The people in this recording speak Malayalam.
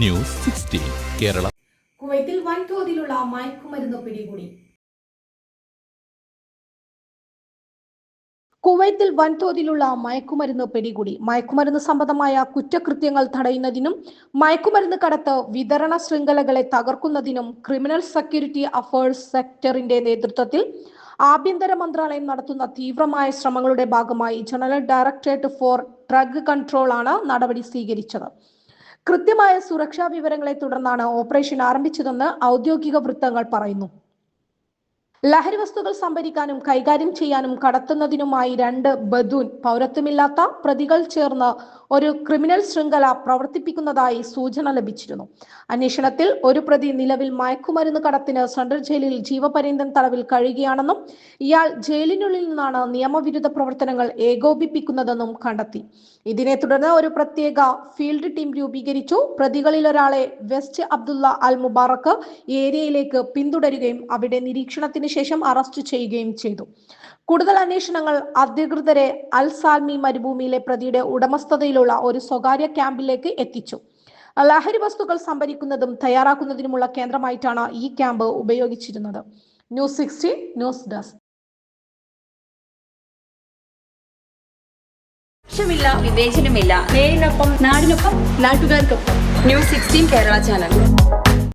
News sixteen Kerala. കുവൈത്തിൽ വൻതോതിലുള്ള മയക്കുമരുന്ന് പിടികൂടി. കുവൈത്തിൽ വൻതോതിലുള്ള മയക്കുമരുന്ന് പിടികൂടി. മയക്കുമരുന്ന് സംബന്ധമായ കുറ്റകൃത്യങ്ങൾ തടയുന്നതിനും മയക്കുമരുന്ന് കടത്ത് വിതരണ ശൃംഖലകളെ തകർക്കുന്നതിനും ക്രിമിനൽ സെക്യൂരിറ്റി അഫയേഴ്സ് സെക്ടറിന്റെ നേതൃത്വത്തിൽ ആഭ്യന്തര മന്ത്രാലയം നടത്തുന്ന തീവ്രമായ ശ്രമങ്ങളുടെ ഭാഗമായി general directorate for drug control ആണ് നടപടി സ്വീകരിച്ചത്. കൃത്യമായ സുരക്ഷാ വിവരങ്ങളെ തുടർന്നാണ് ഓപ്പറേഷൻ ആരംഭിച്ചതെന്ന് ഔദ്യോഗിക വൃത്തങ്ങൾ പറയുന്നു. ലഹരി വസ്തുക്കൾ സംഭരിക്കാനും കൈകാര്യം ചെയ്യാനും കടത്തുന്നതിനുമായി രണ്ട് ബദൂൻ പൗരത്വമില്ലാത്ത പ്രതികൾ ചേർന്ന് ഒരു ക്രിമിനൽ ശൃംഖല പ്രവർത്തിപ്പിക്കുന്നതായി സൂചന ലഭിച്ചിരുന്നു. അന്വേഷണത്തിൽ ഒരു പ്രതി നിലവിൽ മയക്കുമരുന്ന് കടത്തിന് സെൻട്രൽ ജയിലിൽ ജീവപര്യന്തം തടവിൽ കഴിയുകയാണെന്നും ഇയാൾ ജയിലിനുള്ളിൽ നിന്നാണ് നിയമവിരുദ്ധ പ്രവർത്തനങ്ങൾ ഏകോപിപ്പിക്കുന്നതെന്നും കണ്ടെത്തി. ഇതിനെ തുടർന്ന് ഒരു പ്രത്യേക ഫീൽഡ് ടീം രൂപീകരിച്ചു. പ്രതികളിൽ ഒരാളെ വെസ്റ്റ് അബ്ദുള്ള അൽ മുബാറക്ക് ഏരിയയിലേക്ക് പിന്തുടരുകയും അവിടെ നിരീക്ഷണത്തിന് ശേഷം അറസ്റ്റ് ചെയ്യുകയും ചെയ്തു. കൂടുതൽ അന്വേഷണങ്ങൾ അധികൃതരെ അൽ സാൽമി മരുഭൂമിയിലെ പ്രതിയുടെ ഉടമസ്ഥതയിലുള്ള ഒരു സ്വകാര്യ ക്യാമ്പിലേക്ക് എത്തിച്ചു. ലഹരി വസ്തുക്കൾ സംഭരിക്കുന്നതും തയ്യാറാക്കുന്നതിനുമുള്ള കേന്ദ്രമായിട്ടാണ് ഈ ക്യാമ്പ് ഉപയോഗിച്ചിരുന്നത്. News sixty news desk. പക്ഷമില്ല വിവേചനമില്ല. നേരിനൊപ്പം നാടിനൊപ്പം നാട്ടുകാർക്കൊപ്പം. News sixteen Kerala channel.